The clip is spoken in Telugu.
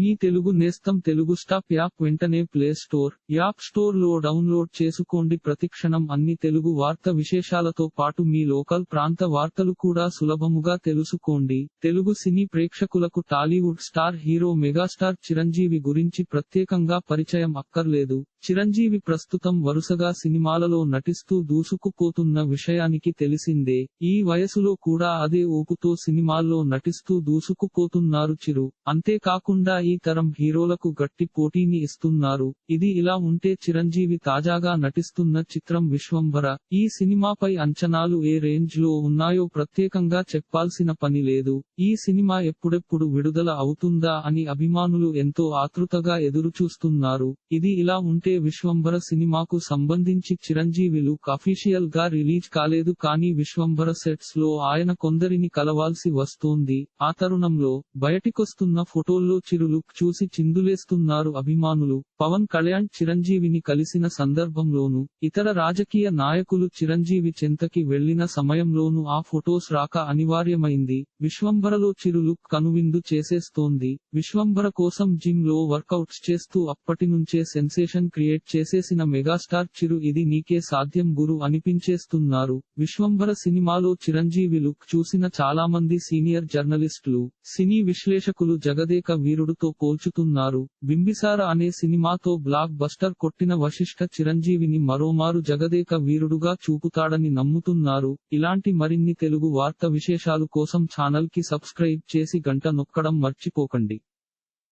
మీ తెలుగు నేస్తం తెలుగు స్టాప్ యాప్ వెంటనే ప్లే స్టోర్ యాప్ స్టోర్లో డౌన్లోడ్ చేసుకోండి. ప్రతిక్షణం అన్ని తెలుగు వార్త విశేషాలతో పాటు మీ లోకల్ ప్రాంత వార్తలు కూడా సులభముగా తెలుసుకోండి. తెలుగు సినీ ప్రేక్షకులకు Tollywood star hero megastar Chiranjeevi గురించి ప్రత్యేకంగా పరిచయం అక్కర్లేదు. చిరంజీవి ప్రస్తుతం వరుసగా సినిమాలలో నటిస్తూ దూసుకుపోతున్న విషయానికి తెలిసిందే ఈ వయసులో కూడా అదే ఊపుతో సినిమాల్లో నటిస్తూ దూసుకుపోతున్నారు చిరు. అంతేకాకుండా ఈ తరం హీరోలకు గట్టి పోటీని ఇస్తున్నారు. ఇది ఇలా ఉంటే చిరంజీవి తాజాగా నటిస్తున్న చిత్రం విశ్వంభర. ఈ సినిమాపై అంచనాలు ఏ రేంజ్లో ఉన్నాయో ప్రత్యేకంగా చెప్పాల్సిన పని లేదు. ఈ సినిమా ఎప్పుడెప్పుడు విడుదల అవుతుందా అని అభిమానులు ఎంతో ఆతృతగా ఎదురుచూస్తున్నారు. ఇది ఇలా ఉంటే విశ్వంభర సినిమాకు సంబంధించి చిరంజీవి లుక్ అఫీషియల్గా రిలీజ్ కాలేదు కానీ విశ్వంభర సెట్స్లో ఆయన కొందరిని కలవాల్సి వస్తోంది. ఆ తరుణంలో బయటికొస్తున్న ఫోటోల్లో చిరు లుక్ చూసి చిందులేస్తున్నారు అభిమానులు. పవన్ కళ్యాణ్ చిరంజీవిని కలిసిన సందర్భంలోను ఇతర రాజకీయ నాయకులు చిరంజీవి చెంతకి వెళ్ళిన సమయంలోనూ ఆ ఫొటోస్ రాక అనివార్యమైంది. విశ్వంభరలో చిరు లుక్ కనువిందు చేసేస్తోంది. విశ్వంభర కోసం జిమ్లో వర్కౌట్స్ చేస్తూ అప్పటి నుంచే సెన్సేషన్ క్రియేట్ చేసేసిన మెగాస్టార్ చిరు ఇది నీకే సాధ్యం గురు అనిపించేస్తున్నారు. విశ్వంభర సినిమాలో చిరంజీవి లుక్ చూసిన చాలా మంది సీనియర్ జర్నలిస్టులు సినీ విశ్లేషకులు జగదేక వీరుడుతో పోల్చుతున్నారు. బింబిసార అనే సినిమాతో బ్లాక్ బస్టర్ కొట్టిన వశిష్ఠ చిరంజీవిని మరోమారు జగదేక వీరుడుగా చూపుతాడని నమ్ముతున్నారు. ఇలాంటి మరిన్ని తెలుగు వార్త విశేషాలు కోసం ఛానల్కి సబ్స్క్రైబ్ చేసి గంట నొక్కడం మర్చిపోకండి.